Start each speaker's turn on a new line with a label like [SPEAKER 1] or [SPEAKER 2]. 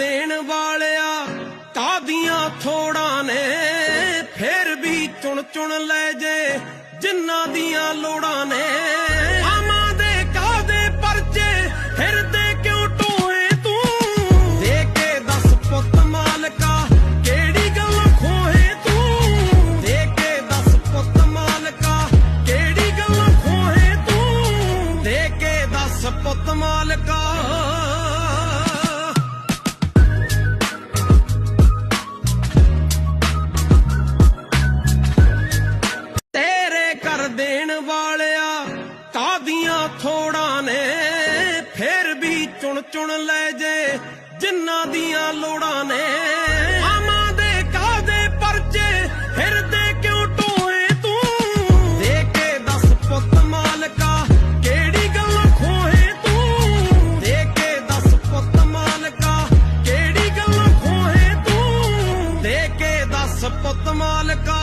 [SPEAKER 1] ਦੇਣ ਵਾਲਿਆ, ਕਾਦੀਆਂ ਥੋੜਾਂ ਨੇ? ਫੇਰ ਵੀ ਚੁਣ ਚੁਣ ਲੈ ਜੇ, ਜਿਨ੍ਹਾਂ ਦੀਆਂ ਲੋੜਾਂ ਨੇ? ਆਮਾਂ ਦੇ ਕਾਦੇ ਪਰਚੇ ਫਿਰਦੇ ਕਿਉਂ ਟੋਏ ਤੂੰ? ਦੇ ਕੇ ਦੱਸ ਪੁੱਤ ਮਾਲਕਾ, ਕਿਹੜੀ ਗੱਲ ਖੋਹੇ ਤੂੰ? ਦੇ ਕੇ ਦੱਸ ਪੁੱਤ ਮਾਲਕਾ, ਕਿਹੜੀ ਗੱਲ ਖੋਹੇ ਤੂੰ? ਦੇ ਕੇ ਦੱਸ ਪੁੱਤ ਮਾਲਕਾ। ਕਰ ਦੇਣ ਵਾਲਿਆ ਕਾਦੀਆਂ ਥੋੜਾਂ ਨੇ। ਫਿਰ ਵੀ ਚੁਣ ਚੁਣ ਲੈ ਜੇ, ਜਿਨ੍ਹਾਂ ਦੀਆਂ ਲੋੜਾਂ ਨੇ। ਆਮਾਂ ਦੇ ਕਾਦੇ ਪਰਚੇ ਫਿਰਦੇ ਕਿਉਂ ਟੋਏ ਤੂੰ? ਦੇ ਕੇ ਦੱਸ ਪੁੱਤ ਮਾਲਕਾ, ਕਿਹੜੀ ਗੱਲ ਖੋਹੇ ਤੂੰ? ਦੇ ਕੇ ਦੱਸ ਪੁੱਤ ਮਾਲਕਾ, ਕਿਹੜੀ ਗੱਲ ਖੋਹੇ ਤੂੰ? ਦੇ ਕੇ ਦੱਸ ਪੁੱਤ ਮਾਲਕਾ